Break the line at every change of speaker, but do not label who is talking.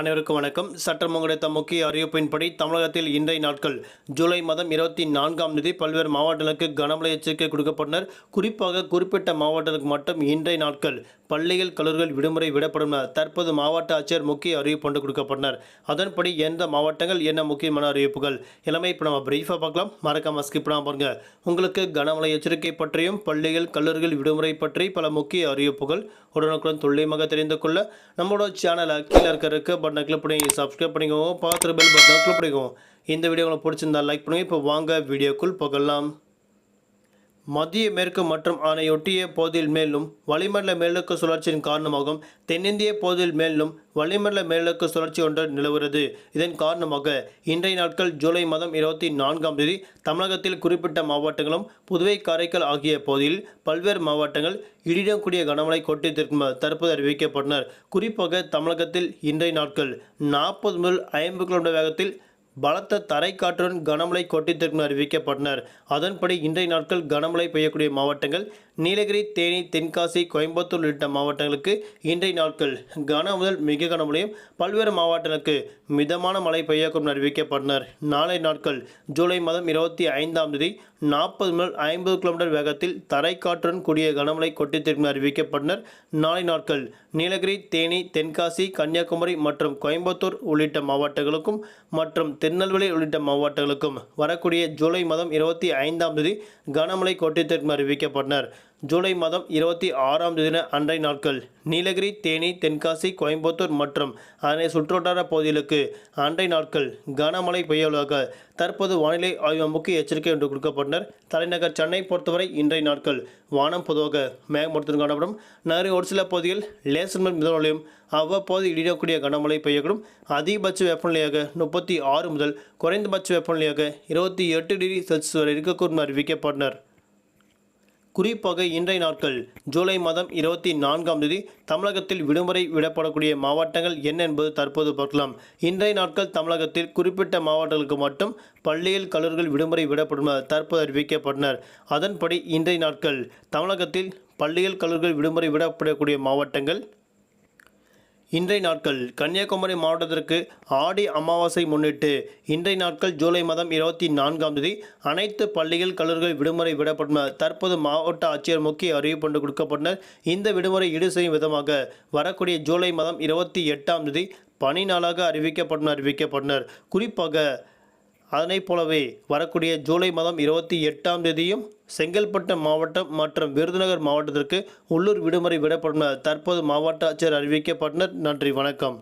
அனைவருக்கும் வணக்கம். சட்டம் கிடைத்த முக்கிய அறிவிப்பின்படி தமிழகத்தில் இன்றைய நாட்கள் ஜூலை மாதம் இருபத்தி நான்காம் தேதி பல்வேறு மாவட்டங்களுக்கு கனமழை எச்சரிக்கை கொடுக்கப்பட்டனர். குறிப்பாக குறிப்பிட்ட மாவட்டங்களுக்கு மட்டும் இன்றைய நாட்கள் பள்ளிகள் கல்லூரிகள் விடுமுறை விடப்படும் தற்போது மாவட்ட ஆட்சியர் முக்கிய அறிவிப்பு ஒன்று கொடுக்கப்பட்டனர். அதன்படி எந்த மாவட்டங்கள் என்ன முக்கியமான அறிவிப்புகள் எல்லாமே இப்போ நம்ம பிரீஃபாக பார்க்கலாம். மறக்காம ஸ்கிப் பண்ணாமல் பாருங்க. உங்களுக்கு கனமழை எச்சரிக்கை பற்றியும் பள்ளிகள் கல்லூரிகள் விடுமுறை பற்றி பல முக்கிய அறிவிப்புகள் உடனுக்குடன் துல்லியமாக தெரிந்து கொள்ள நம்மளோட சேனலை கீழே இருக்கிறதுக்கு பட்டனை கிளிக் பண்ணி சப்ஸ்கிரைப் பண்ணிக்கோங்க. பார்த்துட்டு பெல் பட்டனை கிளிக் பண்ணிக்கோங்க. இந்த வீடியோ உங்களுக்கு பிடிச்சிருந்தா லைக் பண்ணுங்கள் இப்போ வாங்க வீடியோக்குள் போகலாம். மத்திய மேற்கு மற்றும் அதனையொட்டிய பகுதியில் மேலும் வளிமண்டல மேலக்கு சுழற்சியின் காரணமாகவும் தென்னிந்திய பகுதியில் மேலும் வளிமண்டல மேலக்கு சுழற்சி ஒன்று நிலவுகிறது. இதன் காரணமாக இன்றைய நாட்கள் ஜூலை மாதம் இருபத்தி நான்காம் தேதி தமிழகத்தில் குறிப்பிட்ட மாவட்டங்களும் புதுவை காரைக்கால் ஆகிய பகுதியில் பல்வேறு மாவட்டங்கள் இடியுடன் கூடிய கனமழை கொட்டித்திற்கும் தற்போது அறிவிக்கப்பட்டனர் குறிப்பாக தமிழகத்தில் இன்றைய நாட்கள் நாற்பது முதல் ஐம்பது கிலோமீட்டர் வேகத்தில் பலத்த தரைக்காற்றுடன் கனமழை கொட்டித்திருக்கும் அறிவிக்கப்பட்டனர். அதன்படி இன்றைய நாட்கள் கனமழை பெய்யக்கூடிய மாவட்டங்கள் நீலகிரி தேனி தென்காசி கோயம்புத்தூர் உள்ளிட்ட மாவட்டங்களுக்கு இன்றைய நாட்கள் கன முதல் மிக கனமழையும் பல்வேறு மாவட்டங்களுக்கு மிதமான மழை பெய்யக்கூடும் அறிவிக்கப்பட்டனர். நாளை நாட்கள் ஜூலை மாதம் இருபத்தி ஐந்தாம் தேதி நாற்பது முதல் ஐம்பது கிலோமீட்டர் வேகத்தில் தரைக்காற்றுடன் கூடிய கனமழை கொட்டித்திருக்கும் அறிவிக்கப்பட்டனர். நாளை நாட்கள் நீலகிரி தேனி தென்காசி கன்னியாகுமரி மற்றும் கோயம்புத்தூர் உள்ளிட்ட மாவட்டங்களுக்கும் மற்றும் திருநெல்வேலி உள்ளிட்ட மாவட்டங்களுக்கும் வரக்கூடிய ஜூலை மாதம் இருபத்தி ஐந்தாம் தேதி கனமழை கொட்டித்திருக்கும் அறிவிக்கப்பட்டனர். ஜூலை மாதம் இருபத்தி ஆறாம் தேதி அன்றைய நாட்கள் நீலகிரி தேனி தென்காசி கோயம்புத்தூர் மற்றும் அதனை சுற்றுவட்டார பகுதிகளுக்கு அன்றைய நாட்கள் கனமழை பெய்யவுள்ளதாக தற்போது வானிலை ஆய்வு முக்கிய எச்சரிக்கை என்று கொடுக்கப்பட்டனர். தலைநகர் சென்னை பொறுத்தவரை இன்றைய நாட்கள் வானம் பொதுவாக மேகமூட்டத்துடன் காணப்படும். நகரின் ஒரு சில பகுதிகள் லேசர் முதல் அவ்வப்போது இடியக்கூடிய கனமழை பெய்யக்கூடும். அதிகபட்ச வெப்பநிலையாக முப்பத்தி ஆறு முதல் குறைந்தபட்ச வெப்பநிலையாக இருபத்தி எட்டு டிகிரி செல்சியஸ் வரை இருக்கக்கூடும் அறிவிக்கப்பட்டனர். குறிப்பாக இன்றைய நாட்கள் ஜூலை மாதம் இருபத்தி நான்காம் தேதி தமிழகத்தில் விடுமுறை விடப்படக்கூடிய மாவட்டங்கள் என்ன என்பது தற்போது பார்க்கலாம். இன்றைய நாட்கள் தமிழகத்தில் குறிப்பிட்ட மாவட்டங்களுக்கு மட்டும் பள்ளியில் கல்லூரிகள் விடுமுறை விடப்படும் தற்போது அறிவிக்கப்பட்டனர். அதன்படி இன்றைய நாட்கள் தமிழகத்தில் பள்ளியில் கல்லூரிகள் விடுமுறை விடப்படக்கூடிய மாவட்டங்கள் இன்றைய நாட்கள் கன்னியாகுமரி மாவட்டத்திற்கு ஆடி அமாவாசை முன்னிட்டு இன்றைய நாட்கள் ஜூலை மாதம் இருபத்தி நான்காம் தேதி அனைத்து பள்ளிகள் கல்லூரிகள் விடுமுறை விடப்படும் தற்போது மாவட்ட ஆட்சியர் முக்கிய அறிவிப்பு கொடுக்கப்பட்டனர் இந்த விடுமுறை ஈடு செய்யும் விதமாக வரக்கூடிய ஜூலை மாதம் இருபத்தி எட்டாம் தேதி பணி நாளாக அறிவிக்கப்படும் அறிவிக்கப்பட்டனர் குறிப்பாக அதனைப் போலவே வரக்கூடிய ஜூலை மாதம் இருபத்தி எட்டாம் தேதியும் செங்கல்பட்டு மாவட்டம் மற்றும் விருதுநகர் மாவட்டத்திற்கு உள்ளூர் விடுமுறை விடப்படும் தற்போது மாவட்ட ஆட்சியர் அறிவிக்கப்பட்டனர். நன்றி வணக்கம்.